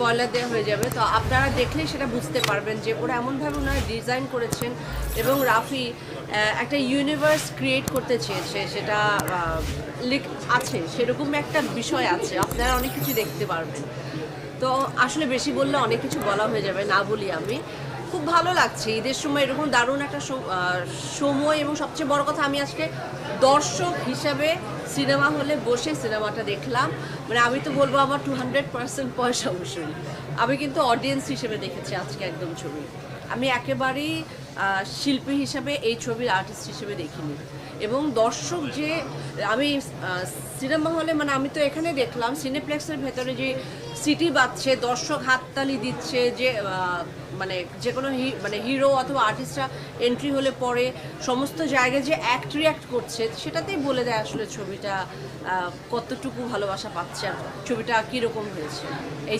Spoiler দেওয়া হয়ে যাবে। তো আপনারা দেখলেই সেটা বুঝতে পারবেন যে ওরা এমনভাবে ওনারা ডিজাইন করেছেন এবং রাফি একটা ইউনিভার্স ক্রিয়েট করতে চেয়েছে। সেটা লিখ- আছে, সেরকম একটা বিষয় আছে। আপনারা অনেক কিছু দেখতে পারবেন। তো আসলে বেশি বললে অনেক কিছু বলা হয়ে যাবে, না বলি আমি। খুব ভালো লাগছে। ঈদের সময় এরকম দারুণ একটা সময় এবং সবচেয়ে বড় কথা আমি আজকে দর্শক হিসাবে সিনেমা হলে বসে সিনেমাটা দেখলাম। মানে আমি তো বলব আমার টু হান্ড্রেড পার্সেন্ট পয়সা অবশ্যই আমি কিন্তু অডিয়েন্স হিসেবে দেখেছি আজকে একদম ছবি। আমি একেবারেই শিল্পী হিসাবে এই ছবির আর্টিস্ট হিসেবে দেখিনি। এবং দর্শক যে, আমি সিনেমা হলে মানে আমি তো এখানে দেখলাম সিনেপ্লেক্সের ভেতরে যে সিটি বাজছে দর্শক হাততালি দিচ্ছে, যে মানে যে কোনো মানে হিরো অথবা আর্টিস্টরা এন্ট্রি হলে পরে সমস্ত জায়গায় যে অ্যাক্ট রিয়াক্ট করছে, সেটাতেই বলে দেয় আসলে ছবিটা কতটুকু ভালোবাসা পাচ্ছে আর ছবিটা কীরকম হয়েছে। এই